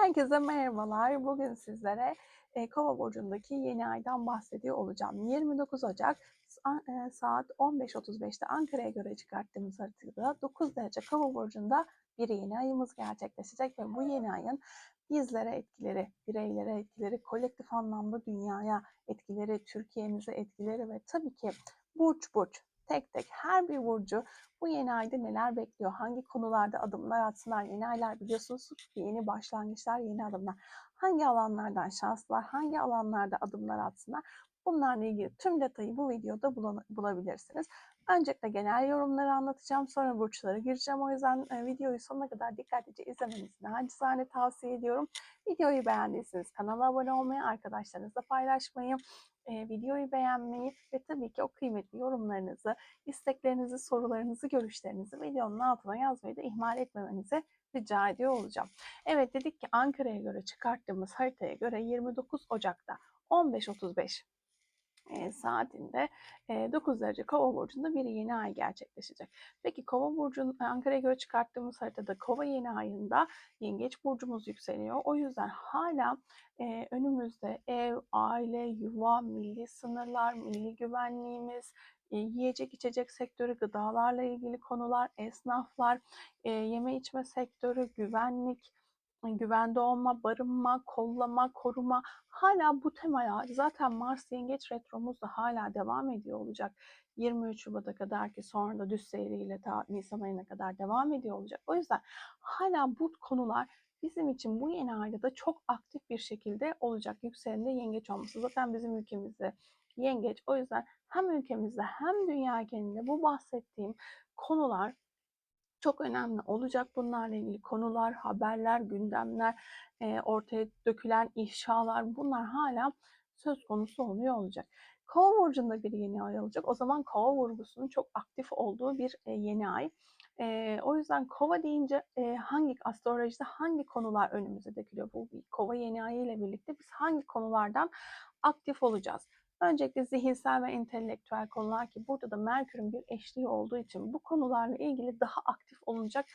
Herkese merhabalar. Bugün sizlere e, Kova burcundaki yeni aydan bahsediyor olacağım. 29 Ocak e, saat 15.35'te Ankara'ya göre çıkarttığımız haritada 9 derece Kova burcunda bir yeni ayımız gerçekleşecek ve bu yeni ayın bizlere etkileri, bireylere etkileri, kolektif anlamda dünyaya etkileri, Türkiye'mize etkileri ve tabii ki burç burç tek tek her bir burcu bu yeni ayda neler bekliyor? Hangi konularda adımlar atsınlar? Yeni aylar biliyorsunuz yeni başlangıçlar, yeni adımlar. Hangi alanlardan şanslılar? Hangi alanlarda adımlar atsınlar? Bunlarla ilgili tüm detayı bu videoda bulabilirsiniz. Öncelikle genel yorumları anlatacağım. Sonra burçlara gireceğim. O yüzden e, videoyu sonuna kadar dikkatlice izlemenizi nacizane tavsiye ediyorum. Videoyu beğendiyseniz kanala abone olmayı, arkadaşlarınızla paylaşmayı, e, videoyu beğenmeyi ve tabii ki o kıymetli yorumlarınızı, isteklerinizi, sorularınızı, görüşlerinizi videonun altına yazmayı da ihmal etmemenizi rica ediyor olacağım. Evet dedik ki Ankara'ya göre çıkarttığımız haritaya göre 29 Ocak'ta 15.35 saatinde e, 9 derece kova burcunda bir yeni ay gerçekleşecek. Peki kova burcunun Ankara'ya göre çıkarttığımız haritada kova yeni ayında yengeç burcumuz yükseliyor. O yüzden hala önümüzde ev, aile, yuva, milli sınırlar, milli güvenliğimiz, yiyecek içecek sektörü, gıdalarla ilgili konular, esnaflar, yeme içme sektörü, güvenlik, güvende olma, barınma, kollama, koruma hala bu temaya zaten Mars Yengeç Retromuz da hala devam ediyor olacak. 23 Şubat'a kadar ki sonra da düz seyriyle ta Nisan ayına kadar devam ediyor olacak. O yüzden hala bu konular bizim için bu yeni ayda da çok aktif bir şekilde olacak. Yükseleninde yengeç olması zaten bizim ülkemizde yengeç. O yüzden hem ülkemizde hem dünya genelinde bu bahsettiğim konular çok önemli olacak bunlarla ilgili konular, haberler, gündemler, e, ortaya dökülen ifşalar bunlar hala söz konusu oluyor olacak. Kova burcunda bir yeni ay olacak. O zaman kova vurgusunun çok aktif olduğu bir e, yeni ay. E, o yüzden kova deyince e, hangi astrolojide hangi konular önümüze dökülüyor? Bu kova yeni ayı ile birlikte biz hangi konulardan aktif olacağız? Öncelikle zihinsel ve entelektüel konular ki burada da Merkür'ün bir eşliği olduğu için bu konularla ilgili daha aktif olunacak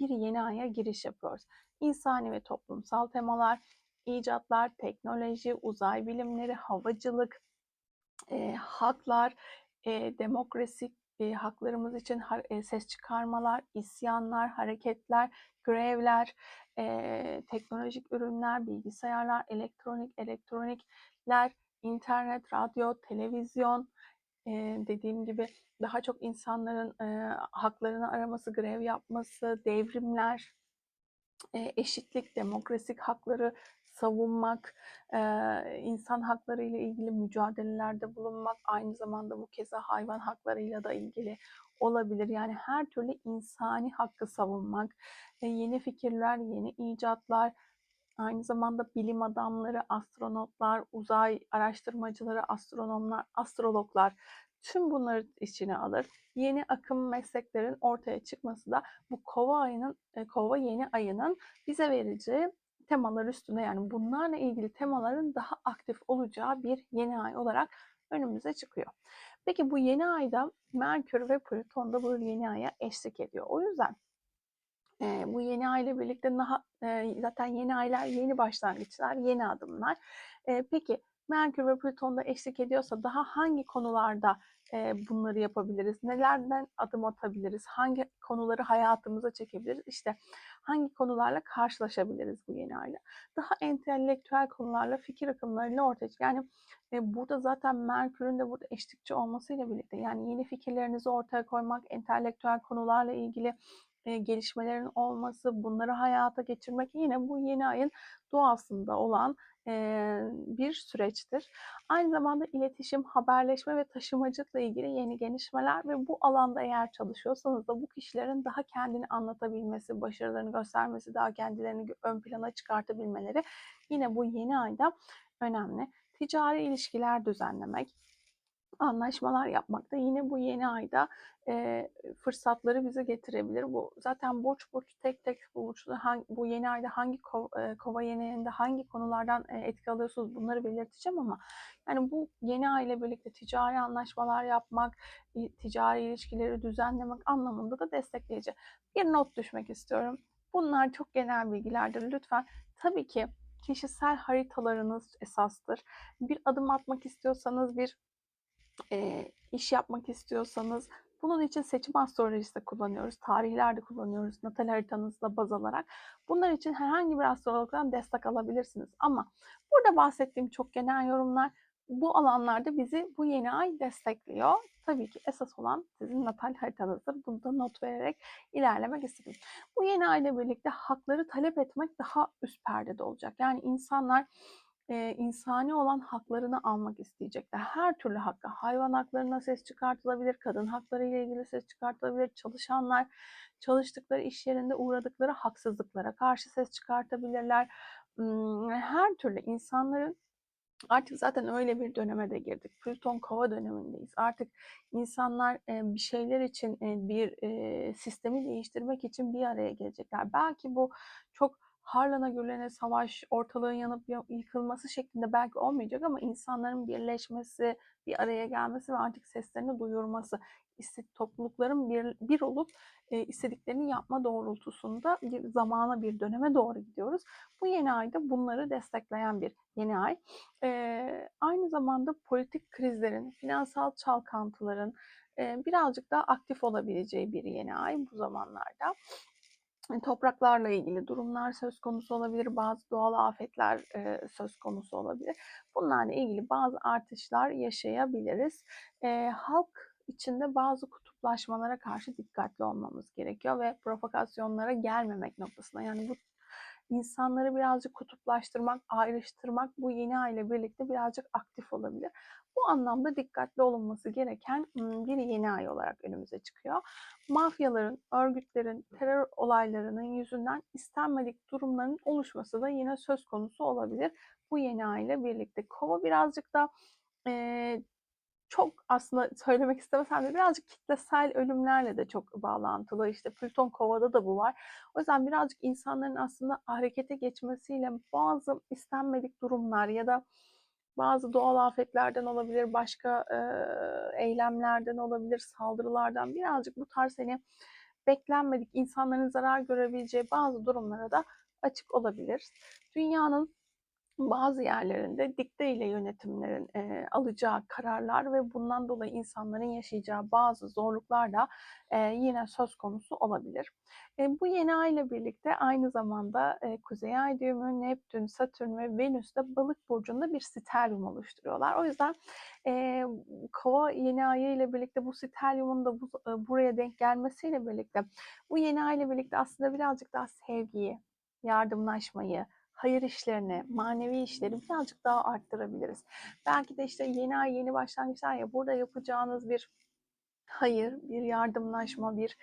bir yeni aya giriş yapıyoruz. İnsani ve toplumsal temalar, icatlar, teknoloji, uzay bilimleri, havacılık, e, haklar, e, demokrasi, e, haklarımız için e, ses çıkarmalar, isyanlar, hareketler, grevler, e, teknolojik ürünler, bilgisayarlar, elektronik, elektronikler, internet, radyo, televizyon, e, dediğim gibi daha çok insanların e, haklarını araması, grev yapması, devrimler, e, eşitlik, demokrasik hakları savunmak, e, insan hakları ile ilgili mücadelelerde bulunmak, aynı zamanda bu keza hayvan haklarıyla da ilgili olabilir. Yani her türlü insani hakkı savunmak, e, yeni fikirler, yeni icatlar, Aynı zamanda bilim adamları, astronotlar, uzay araştırmacıları, astronomlar, astrologlar tüm bunları içine alır. Yeni akım mesleklerin ortaya çıkması da bu kova ayının, e, kova yeni ayının bize vereceği temalar üstünde yani bunlarla ilgili temaların daha aktif olacağı bir yeni ay olarak önümüze çıkıyor. Peki bu yeni ayda Merkür ve Plüton da bu yeni aya eşlik ediyor. O yüzden e, bu yeni aile birlikte daha, e, zaten yeni aylar, yeni başlangıçlar, yeni adımlar. E, peki Merkür ve Plüton'da eşlik ediyorsa daha hangi konularda e, bunları yapabiliriz? Nelerden adım atabiliriz? Hangi konuları hayatımıza çekebiliriz? İşte hangi konularla karşılaşabiliriz bu yeni ayla? Daha entelektüel konularla, fikir akımlarıyla ortaya çıkıyor. Yani e, burada zaten Merkür'ün de burada eşlikçi olmasıyla birlikte yani yeni fikirlerinizi ortaya koymak, entelektüel konularla ilgili e, gelişmelerin olması, bunları hayata geçirmek yine bu yeni ayın doğasında olan e, bir süreçtir. Aynı zamanda iletişim, haberleşme ve taşımacılıkla ilgili yeni gelişmeler ve bu alanda eğer çalışıyorsanız da bu kişilerin daha kendini anlatabilmesi, başarılarını göstermesi, daha kendilerini ön plana çıkartabilmeleri yine bu yeni ayda önemli. Ticari ilişkiler düzenlemek, anlaşmalar yapmak da yine bu yeni ayda e, fırsatları bize getirebilir. Bu zaten borç borç tek tek bu, bu yeni ayda hangi kova, e, kova yeni hangi konulardan e, etki alıyorsunuz bunları belirteceğim ama yani bu yeni ay ile birlikte ticari anlaşmalar yapmak, ticari ilişkileri düzenlemek anlamında da destekleyici. Bir not düşmek istiyorum. Bunlar çok genel bilgilerdir. Lütfen Tabii ki kişisel haritalarınız esastır. Bir adım atmak istiyorsanız, bir eee, iş yapmak istiyorsanız bunun için seçim astrolojisi de kullanıyoruz. Tarihler de kullanıyoruz natal haritanızda baz alarak. Bunlar için herhangi bir astrologdan destek alabilirsiniz. Ama burada bahsettiğim çok genel yorumlar bu alanlarda bizi bu yeni ay destekliyor. Tabii ki esas olan sizin natal haritanızdır. Bunu da not vererek ilerlemek istedim. Bu yeni ayla birlikte hakları talep etmek daha üst perdede olacak. Yani insanlar e, insani olan haklarını almak isteyecekler. Her türlü hakkı, hayvan haklarına ses çıkartılabilir, kadın hakları ile ilgili ses çıkartılabilir, çalışanlar çalıştıkları iş yerinde uğradıkları haksızlıklara karşı ses çıkartabilirler. Her türlü insanların Artık zaten öyle bir döneme de girdik. Plüton kova dönemindeyiz. Artık insanlar bir şeyler için bir sistemi değiştirmek için bir araya gelecekler. Belki bu çok harlana gürlene savaş, ortalığın yanıp yıkılması şeklinde belki olmayacak ama insanların birleşmesi, bir araya gelmesi ve artık seslerini duyurması, toplulukların bir, bir olup e, istediklerini yapma doğrultusunda bir zamana, bir döneme doğru gidiyoruz. Bu yeni ayda bunları destekleyen bir yeni ay. E, aynı zamanda politik krizlerin, finansal çalkantıların e, birazcık daha aktif olabileceği bir yeni ay bu zamanlarda topraklarla ilgili durumlar söz konusu olabilir, bazı doğal afetler e, söz konusu olabilir. Bunlarla ilgili bazı artışlar yaşayabiliriz. E, halk içinde bazı kutuplaşmalara karşı dikkatli olmamız gerekiyor ve provokasyonlara gelmemek noktasına. Yani bu insanları birazcık kutuplaştırmak, ayrıştırmak bu yeni aile birlikte birazcık aktif olabilir. Bu anlamda dikkatli olunması gereken bir yeni ay olarak önümüze çıkıyor. Mafyaların, örgütlerin, terör olaylarının yüzünden istenmedik durumların oluşması da yine söz konusu olabilir. Bu yeni ay ile birlikte. Kova birazcık da e, çok aslında söylemek istemesem de birazcık kitlesel ölümlerle de çok bağlantılı. İşte Plüton Kova'da da bu var. O yüzden birazcık insanların aslında harekete geçmesiyle bazı istenmedik durumlar ya da bazı doğal afetlerden olabilir, başka e, eylemlerden olabilir, saldırılardan birazcık bu tarz hani beklenmedik insanların zarar görebileceği bazı durumlara da açık olabilir. Dünyanın bazı yerlerinde dikte ile yönetimlerin e, alacağı kararlar ve bundan dolayı insanların yaşayacağı bazı zorluklar da e, yine söz konusu olabilir. E, bu yeni ay ile birlikte aynı zamanda e, Kuzey Ay düğümü, Neptün, Satürn ve Venüs de balık burcunda bir sterlium oluşturuyorlar. O yüzden e, kova yeni ayı ile birlikte bu sterliumun da bu, e, buraya denk gelmesiyle birlikte bu yeni ay ile birlikte aslında birazcık daha sevgiyi, yardımlaşmayı, hayır işlerini, manevi işleri birazcık daha arttırabiliriz. Belki de işte yeni ay, yeni başlangıçlar ya burada yapacağınız bir hayır, bir yardımlaşma, bir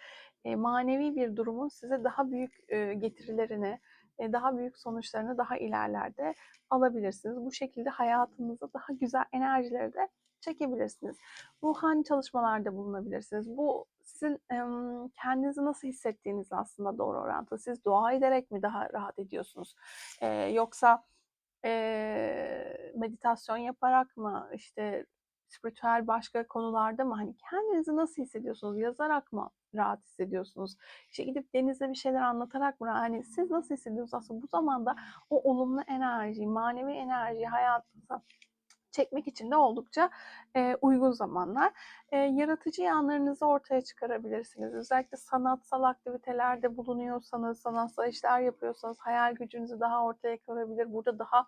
e, manevi bir durumun size daha büyük e, getirilerini, e, daha büyük sonuçlarını daha ilerlerde alabilirsiniz. Bu şekilde hayatınıza daha güzel enerjileri de çekebilirsiniz. Ruhani çalışmalarda bulunabilirsiniz. Bu sizin kendinizi nasıl hissettiğinizle aslında doğru orantılı. Siz dua ederek mi daha rahat ediyorsunuz? yoksa meditasyon yaparak mı? işte spiritüel başka konularda mı? Hani kendinizi nasıl hissediyorsunuz? Yazarak mı rahat hissediyorsunuz? İşte gidip denize bir şeyler anlatarak mı? Hani siz nasıl hissediyorsunuz? Aslında bu zamanda o olumlu enerji, manevi enerji hayatınıza çekmek için de oldukça e, uygun zamanlar. E, yaratıcı yanlarınızı ortaya çıkarabilirsiniz. Özellikle sanatsal aktivitelerde bulunuyorsanız, sanatsal işler yapıyorsanız hayal gücünüzü daha ortaya koyabilir. Burada daha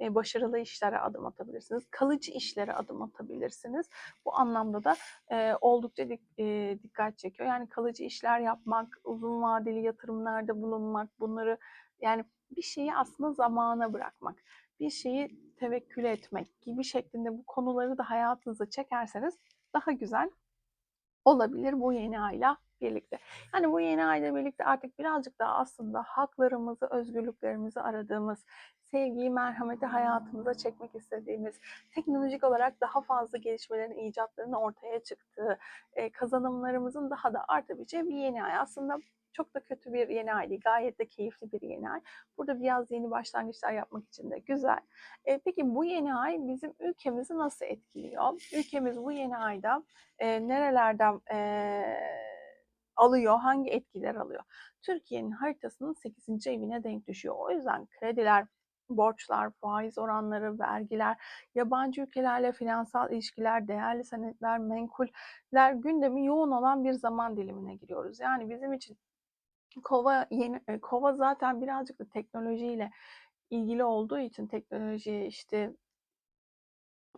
başarılı işlere adım atabilirsiniz. Kalıcı işlere adım atabilirsiniz. Bu anlamda da e, oldukça dik, e, dikkat çekiyor. Yani kalıcı işler yapmak, uzun vadeli yatırımlarda bulunmak, bunları yani bir şeyi aslında zamana bırakmak bir şeyi tevekkül etmek gibi şeklinde bu konuları da hayatınıza çekerseniz daha güzel olabilir bu yeni ayla birlikte. Yani bu yeni ayla birlikte artık birazcık daha aslında haklarımızı, özgürlüklerimizi aradığımız, sevgiyi, merhameti hayatımıza çekmek istediğimiz, teknolojik olarak daha fazla gelişmelerin, icatların ortaya çıktığı, kazanımlarımızın daha da artabileceği bir yeni ay. Aslında çok da kötü bir yeni ay değil. Gayet de keyifli bir yeni ay. Burada biraz yeni başlangıçlar yapmak için de güzel. E, peki bu yeni ay bizim ülkemizi nasıl etkiliyor? Ülkemiz bu yeni ayda e, nerelerden e, alıyor, hangi etkiler alıyor? Türkiye'nin haritasının 8. evine denk düşüyor. O yüzden krediler, borçlar, faiz oranları, vergiler, yabancı ülkelerle finansal ilişkiler, değerli senetler, menkuller gündemi yoğun olan bir zaman dilimine giriyoruz. Yani bizim için Kova yeni e, Kova zaten birazcık da teknolojiyle ilgili olduğu için teknoloji işte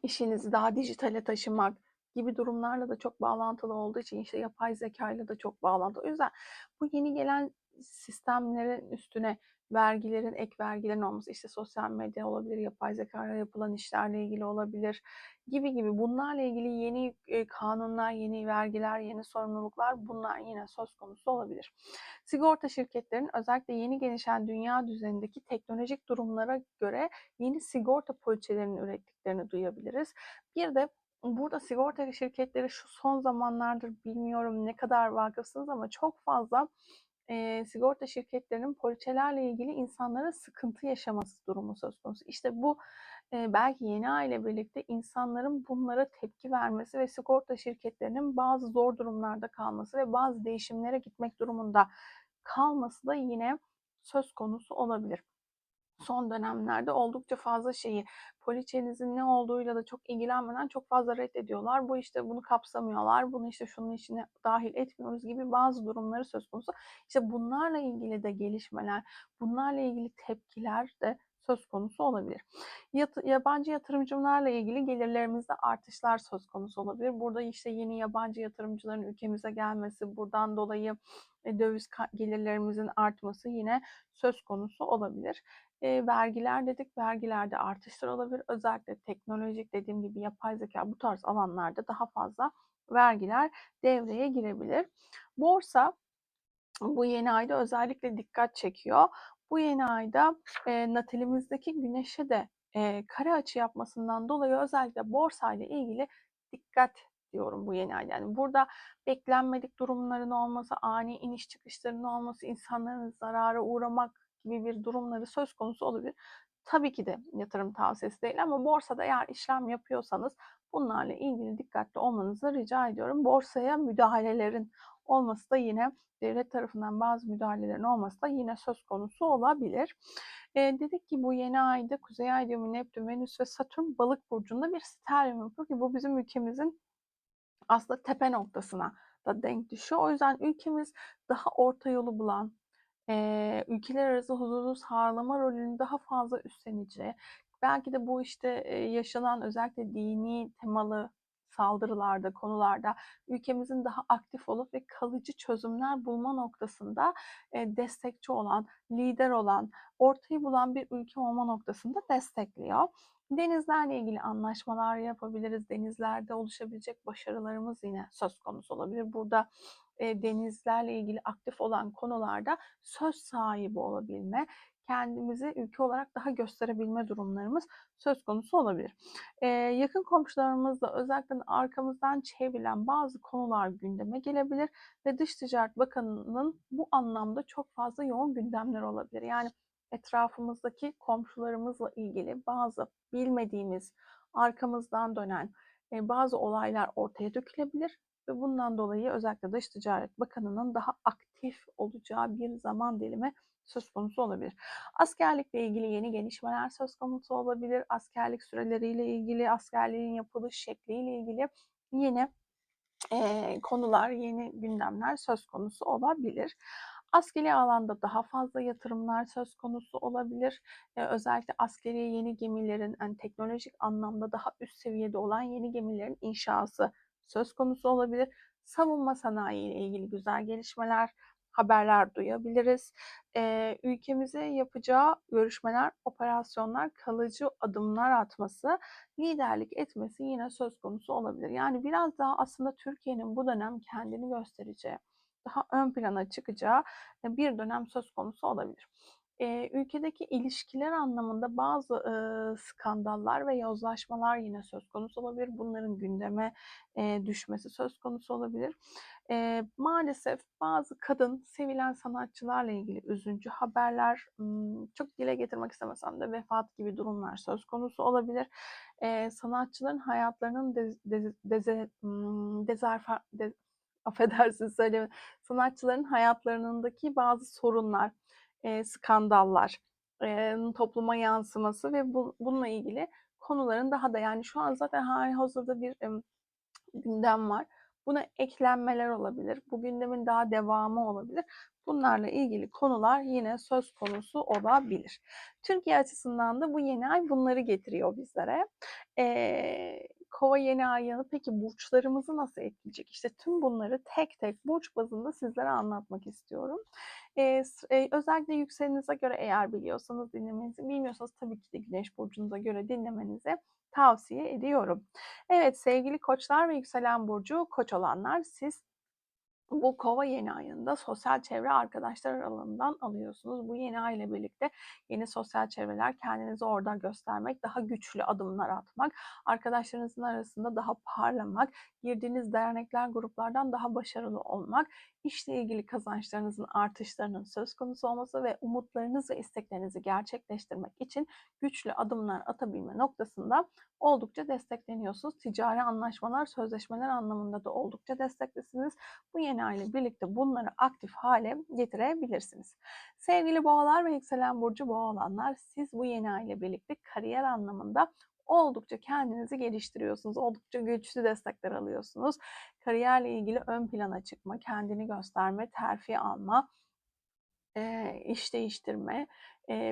işinizi daha dijitale taşımak gibi durumlarla da çok bağlantılı olduğu için işte yapay zeka ile de çok bağlantılı. O yüzden bu yeni gelen sistemlerin üstüne vergilerin, ek vergilerin olması, işte sosyal medya olabilir, yapay zeka ile yapılan işlerle ilgili olabilir gibi gibi bunlarla ilgili yeni e, kanunlar, yeni vergiler, yeni sorumluluklar bunlar yine söz konusu olabilir. Sigorta şirketlerinin özellikle yeni gelişen dünya düzenindeki teknolojik durumlara göre yeni sigorta poliçelerinin ürettiklerini duyabiliriz. Bir de burada sigorta şirketleri şu son zamanlardır bilmiyorum ne kadar vakıfsınız ama çok fazla e, sigorta şirketlerinin poliçelerle ilgili insanlara sıkıntı yaşaması durumu söz konusu. İşte bu e, belki yeni aile birlikte insanların bunlara tepki vermesi ve sigorta şirketlerinin bazı zor durumlarda kalması ve bazı değişimlere gitmek durumunda kalması da yine söz konusu olabilir son dönemlerde oldukça fazla şeyi poliçenizin ne olduğuyla da çok ilgilenmeden çok fazla reddediyorlar. Bu işte bunu kapsamıyorlar. Bunu işte şunun içine dahil etmiyoruz gibi bazı durumları söz konusu. İşte bunlarla ilgili de gelişmeler, bunlarla ilgili tepkiler de söz konusu olabilir. Yat, yabancı yatırımcılarla ilgili gelirlerimizde artışlar söz konusu olabilir. Burada işte yeni yabancı yatırımcıların ülkemize gelmesi, buradan dolayı e, döviz gelirlerimizin artması yine söz konusu olabilir. E, vergiler dedik, vergilerde artışlar olabilir. Özellikle teknolojik dediğim gibi yapay zeka bu tarz alanlarda daha fazla vergiler devreye girebilir. Borsa bu yeni ayda özellikle dikkat çekiyor. Bu yeni ayda e, natalimizdeki güneşe de e, kare açı yapmasından dolayı özellikle borsa ile ilgili dikkat diyorum bu yeni ayda. Yani burada beklenmedik durumların olması, ani iniş çıkışların olması, insanların zarara uğramak gibi bir durumları söz konusu olabilir. Tabii ki de yatırım tavsiyesi değil ama borsada eğer işlem yapıyorsanız bunlarla ilgili dikkatli olmanızı rica ediyorum. Borsaya müdahalelerin olması da yine devlet tarafından bazı müdahalelerin olması da yine söz konusu olabilir. E, dedik ki bu yeni ayda Kuzey Ay düğümü, Neptün, Venüs ve Satürn balık burcunda bir stereo yapıyor ki bu bizim ülkemizin aslında tepe noktasına da denk düşüyor. O yüzden ülkemiz daha orta yolu bulan, e, ülkeler arası huzuru sağlama rolünü daha fazla üstleneceği, belki de bu işte yaşanan özellikle dini temalı saldırılarda, konularda ülkemizin daha aktif olup ve kalıcı çözümler bulma noktasında destekçi olan, lider olan, ortayı bulan bir ülke olma noktasında destekliyor. Denizlerle ilgili anlaşmalar yapabiliriz. Denizlerde oluşabilecek başarılarımız yine söz konusu olabilir. Burada e, denizlerle ilgili aktif olan konularda söz sahibi olabilme, kendimizi ülke olarak daha gösterebilme durumlarımız söz konusu olabilir. Ee, yakın komşularımızla özellikle arkamızdan çevrilen bazı konular gündeme gelebilir ve Dış Ticaret Bakanı'nın bu anlamda çok fazla yoğun gündemler olabilir. Yani etrafımızdaki komşularımızla ilgili bazı bilmediğimiz, arkamızdan dönen e, bazı olaylar ortaya dökülebilir ve bundan dolayı özellikle Dış Ticaret Bakanı'nın daha aktif olacağı bir zaman dilimi söz konusu olabilir. Askerlikle ilgili yeni gelişmeler söz konusu olabilir. Askerlik süreleriyle ilgili, askerliğin yapılış şekliyle ilgili yeni e, konular, yeni gündemler söz konusu olabilir. Askeri alanda daha fazla yatırımlar söz konusu olabilir. Ee, özellikle askeri yeni gemilerin yani teknolojik anlamda daha üst seviyede olan yeni gemilerin inşası söz konusu olabilir. Savunma sanayi ile ilgili güzel gelişmeler, haberler duyabiliriz. Ee, ülkemize yapacağı görüşmeler, operasyonlar, kalıcı adımlar atması, liderlik etmesi yine söz konusu olabilir. Yani biraz daha aslında Türkiye'nin bu dönem kendini göstereceği, daha ön plana çıkacağı bir dönem söz konusu olabilir. Ee, ülkedeki ilişkiler anlamında bazı e, skandallar ve yozlaşmalar yine söz konusu olabilir. Bunların gündeme e, düşmesi söz konusu olabilir. E, maalesef bazı kadın sevilen sanatçılarla ilgili üzüncü haberler, çok dile getirmek istemesem de vefat gibi durumlar söz konusu olabilir. E, sanatçıların hayatlarının de, de, deze, dezerfa, de, affedersiniz söyleme sanatçıların hayatlarındaki bazı sorunlar, eee, skandallar, eee, topluma yansıması ve bu bununla ilgili konuların daha da yani şu an zaten hâlihazırda bir, emm, gündem var. Buna eklenmeler olabilir. Bu gündemin daha devamı olabilir. Bunlarla ilgili konular yine söz konusu olabilir. Türkiye açısından da bu yeni ay bunları getiriyor bizlere. Eee, Kova yeni ayını peki burçlarımızı nasıl etkileyecek? İşte tüm bunları tek tek burç bazında sizlere anlatmak istiyorum. Eee, özellikle yükselenize göre eğer biliyorsanız dinlemenizi, bilmiyorsanız tabii ki de güneş burcunuza göre dinlemenizi tavsiye ediyorum. Evet sevgili koçlar ve yükselen burcu koç olanlar siz bu kova yeni ayında sosyal çevre arkadaşlar aralığından alıyorsunuz. Bu yeni ay ile birlikte yeni sosyal çevreler kendinizi orada göstermek, daha güçlü adımlar atmak, arkadaşlarınızın arasında daha parlamak, girdiğiniz dernekler, gruplardan daha başarılı olmak, işle ilgili kazançlarınızın artışlarının söz konusu olması ve umutlarınız ve isteklerinizi gerçekleştirmek için güçlü adımlar atabilme noktasında oldukça destekleniyorsunuz. Ticari anlaşmalar, sözleşmeler anlamında da oldukça desteklisiniz. Bu yeni ay ile birlikte bunları aktif hale getirebilirsiniz. Sevgili boğalar ve yükselen burcu boğa siz bu yeni ay ile birlikte kariyer anlamında oldukça kendinizi geliştiriyorsunuz. Oldukça güçlü destekler alıyorsunuz. Kariyerle ilgili ön plana çıkma, kendini gösterme, terfi alma, iş değiştirme,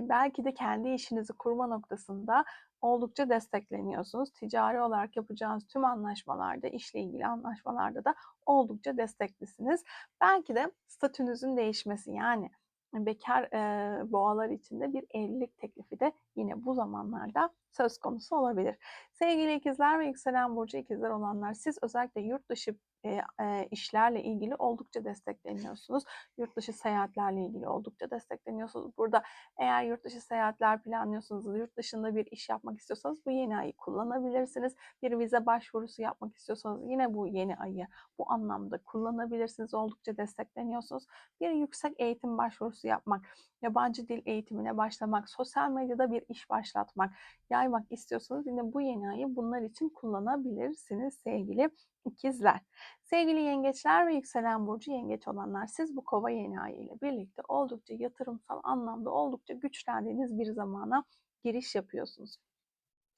belki de kendi işinizi kurma noktasında oldukça destekleniyorsunuz. Ticari olarak yapacağınız tüm anlaşmalarda, işle ilgili anlaşmalarda da oldukça desteklisiniz. Belki de statünüzün değişmesi yani bekar e, boğalar için de bir evlilik teklifi de yine bu zamanlarda söz konusu olabilir. Sevgili ikizler ve yükselen burcu ikizler olanlar siz özellikle yurt dışı e, e, işlerle ilgili oldukça destekleniyorsunuz. Yurt dışı seyahatlerle ilgili oldukça destekleniyorsunuz. Burada eğer yurt dışı seyahatler planlıyorsanız, yurt dışında bir iş yapmak istiyorsanız bu yeni ayı kullanabilirsiniz. Bir vize başvurusu yapmak istiyorsanız yine bu yeni ayı bu anlamda kullanabilirsiniz. Oldukça destekleniyorsunuz. Bir yüksek eğitim başvurusu yapmak, yabancı dil eğitimine başlamak, sosyal medyada bir iş başlatmak, yaymak istiyorsanız yine bu yeni ayı bunlar için kullanabilirsiniz sevgili ikizler. Sevgili yengeçler ve yükselen burcu yengeç olanlar siz bu kova yeni ayı ile birlikte oldukça yatırımsal anlamda oldukça güçlendiğiniz bir zamana giriş yapıyorsunuz.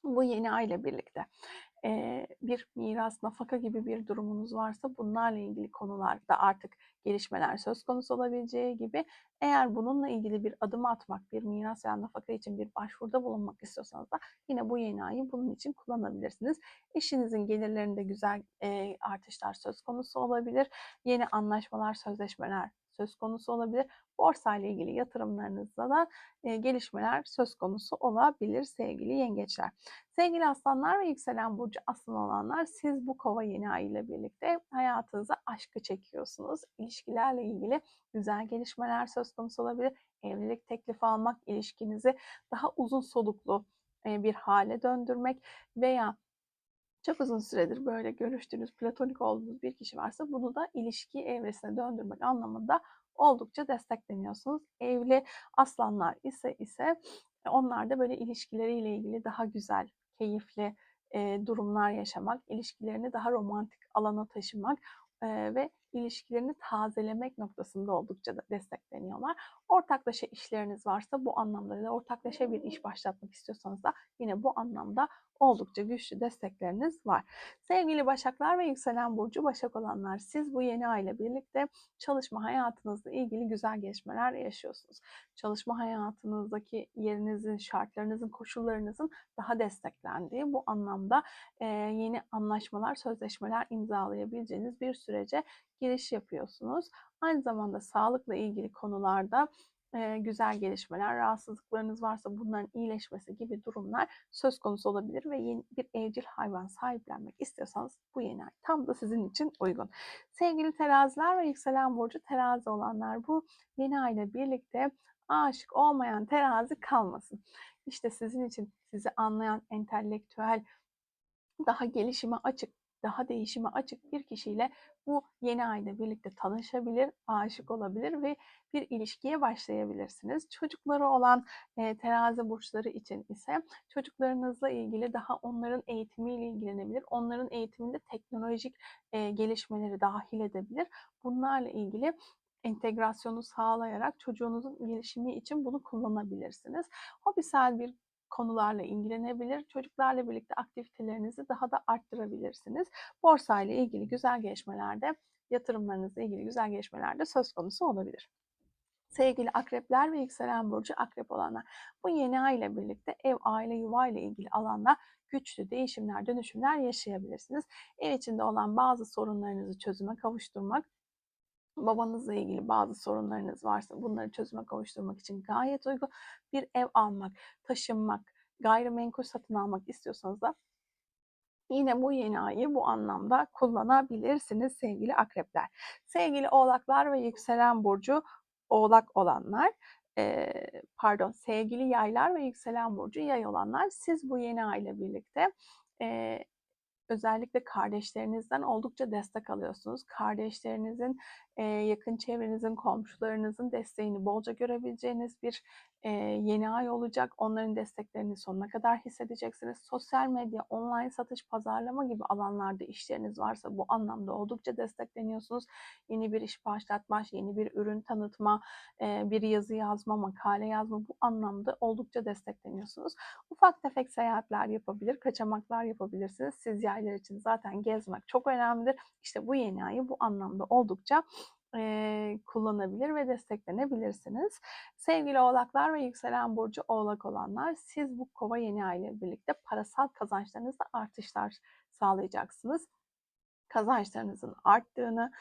Bu yeni ay ile birlikte bir miras, nafaka gibi bir durumunuz varsa bunlarla ilgili konularda artık gelişmeler söz konusu olabileceği gibi eğer bununla ilgili bir adım atmak, bir miras veya nafaka için bir başvuruda bulunmak istiyorsanız da yine bu yeni ayı bunun için kullanabilirsiniz. Eşinizin gelirlerinde güzel e, artışlar söz konusu olabilir. Yeni anlaşmalar, sözleşmeler söz konusu olabilir. Borsa ile ilgili yatırımlarınızda da e, gelişmeler söz konusu olabilir sevgili yengeçler. Sevgili aslanlar ve yükselen burcu aslan olanlar siz bu kova yeni ay ile birlikte hayatınıza aşkı çekiyorsunuz. İlişkilerle ilgili güzel gelişmeler söz konusu olabilir. Evlilik teklifi almak, ilişkinizi daha uzun soluklu bir hale döndürmek veya çok uzun süredir böyle görüştüğünüz, platonik olduğunuz bir kişi varsa bunu da ilişki evresine döndürmek anlamında oldukça destekleniyorsunuz. Evli aslanlar ise ise onlar da böyle ilişkileriyle ilgili daha güzel, keyifli e, durumlar yaşamak, ilişkilerini daha romantik alana taşımak e, ve ilişkilerini tazelemek noktasında oldukça da destekleniyorlar. Ortaklaşa işleriniz varsa bu anlamda da ortaklaşa bir iş başlatmak istiyorsanız da yine bu anlamda oldukça güçlü destekleriniz var. Sevgili Başaklar ve yükselen burcu Başak olanlar siz bu yeni aile birlikte çalışma hayatınızla ilgili güzel gelişmeler yaşıyorsunuz. Çalışma hayatınızdaki yerinizin, şartlarınızın, koşullarınızın daha desteklendiği bu anlamda yeni anlaşmalar, sözleşmeler imzalayabileceğiniz bir sürece giriş yapıyorsunuz. Aynı zamanda sağlıkla ilgili konularda güzel gelişmeler, rahatsızlıklarınız varsa bunların iyileşmesi gibi durumlar söz konusu olabilir ve yeni bir evcil hayvan sahiplenmek istiyorsanız bu yeni ay tam da sizin için uygun. Sevgili teraziler ve yükselen burcu terazi olanlar bu yeni ay ile birlikte aşık olmayan terazi kalmasın. İşte sizin için sizi anlayan entelektüel, daha gelişime açık daha değişime açık bir kişiyle bu yeni ayda birlikte tanışabilir, aşık olabilir ve bir ilişkiye başlayabilirsiniz. Çocukları olan e, terazi burçları için ise çocuklarınızla ilgili daha onların eğitimiyle ilgilenebilir. Onların eğitiminde teknolojik e, gelişmeleri dahil edebilir. Bunlarla ilgili entegrasyonu sağlayarak çocuğunuzun gelişimi için bunu kullanabilirsiniz. Hobisel bir konularla ilgilenebilir. Çocuklarla birlikte aktivitelerinizi daha da arttırabilirsiniz. Borsa ile ilgili güzel gelişmelerde, yatırımlarınızla ilgili güzel gelişmelerde söz konusu olabilir. Sevgili akrepler ve yükselen burcu akrep olanlar. Bu yeni ay ile birlikte ev, aile, yuva ile ilgili alanda güçlü değişimler, dönüşümler yaşayabilirsiniz. Ev içinde olan bazı sorunlarınızı çözüme kavuşturmak, babanızla ilgili bazı sorunlarınız varsa bunları çözüme kavuşturmak için gayet uygun. Bir ev almak, taşınmak, gayrimenkul satın almak istiyorsanız da yine bu yeni ayı bu anlamda kullanabilirsiniz sevgili akrepler. Sevgili oğlaklar ve yükselen burcu oğlak olanlar, pardon sevgili yaylar ve yükselen burcu yay olanlar siz bu yeni ay ile birlikte özellikle kardeşlerinizden oldukça destek alıyorsunuz. Kardeşlerinizin, yakın çevrenizin, komşularınızın desteğini bolca görebileceğiniz bir yeni ay olacak. Onların desteklerini sonuna kadar hissedeceksiniz. Sosyal medya, online satış, pazarlama gibi alanlarda işleriniz varsa bu anlamda oldukça destekleniyorsunuz. Yeni bir iş başlatma, yeni bir ürün tanıtma, bir yazı yazma, makale yazma bu anlamda oldukça destekleniyorsunuz. Ufak tefek seyahatler yapabilir, kaçamaklar yapabilirsiniz. Siz yaylar için zaten gezmek çok önemlidir. İşte bu yeni ayı bu anlamda oldukça e, kullanabilir ve desteklenebilirsiniz. Sevgili oğlaklar ve yükselen burcu oğlak olanlar siz bu kova yeni ay ile birlikte parasal kazançlarınızda artışlar sağlayacaksınız. Kazançlarınızın arttığını,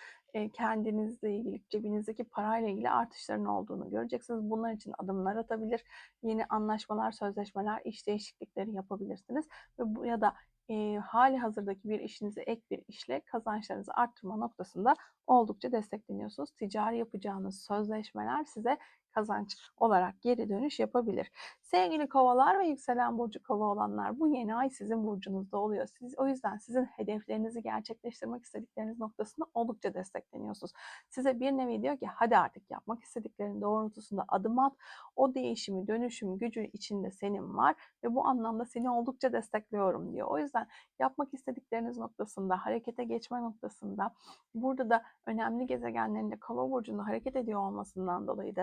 kendinizle ilgili, cebinizdeki parayla ilgili artışların olduğunu göreceksiniz. Bunlar için adımlar atabilir, yeni anlaşmalar, sözleşmeler, iş değişiklikleri yapabilirsiniz. Ve bu ya da e, hali hazırdaki bir işinizi ek bir işle kazançlarınızı arttırma noktasında oldukça destekleniyorsunuz. Ticari yapacağınız sözleşmeler size kazanç olarak geri dönüş yapabilir. Sevgili kovalar ve yükselen burcu kova olanlar bu yeni ay sizin burcunuzda oluyor. Siz o yüzden sizin hedeflerinizi gerçekleştirmek istedikleriniz noktasında oldukça destekleniyorsunuz. Size bir nevi diyor ki hadi artık yapmak istediklerin doğrultusunda adım at. O değişimi, dönüşüm gücü içinde senin var ve bu anlamda seni oldukça destekliyorum diyor. O yüzden yapmak istedikleriniz noktasında, harekete geçme noktasında burada da önemli gezegenlerin de kova burcunda hareket ediyor olmasından dolayı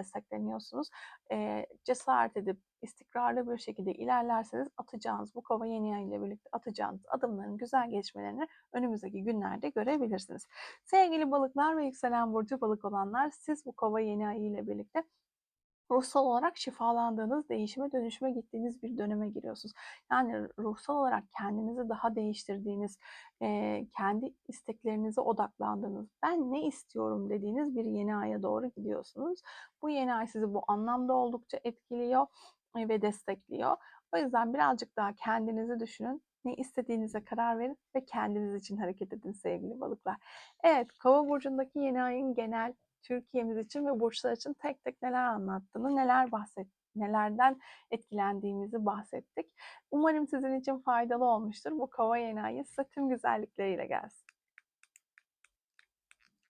destekleniyorsunuz. E, cesaret edip istikrarlı bir şekilde ilerlerseniz atacağınız bu kova yeni ay ile birlikte atacağınız adımların güzel geçmelerini önümüzdeki günlerde görebilirsiniz. Sevgili balıklar ve yükselen burcu balık olanlar siz bu kova yeni ay ile birlikte ruhsal olarak şifalandığınız, değişime dönüşüme gittiğiniz bir döneme giriyorsunuz. Yani ruhsal olarak kendinizi daha değiştirdiğiniz, kendi isteklerinize odaklandığınız, ben ne istiyorum dediğiniz bir yeni aya doğru gidiyorsunuz. Bu yeni ay sizi bu anlamda oldukça etkiliyor ve destekliyor. O yüzden birazcık daha kendinizi düşünün. Ne istediğinize karar verin ve kendiniz için hareket edin sevgili balıklar. Evet, Kova burcundaki yeni ayın genel Türkiye'miz için ve burçlar için tek tek neler anlattığını, neler bahset, nelerden etkilendiğimizi bahsettik. Umarım sizin için faydalı olmuştur. Bu kova yeni ayı tüm güzellikleriyle gelsin.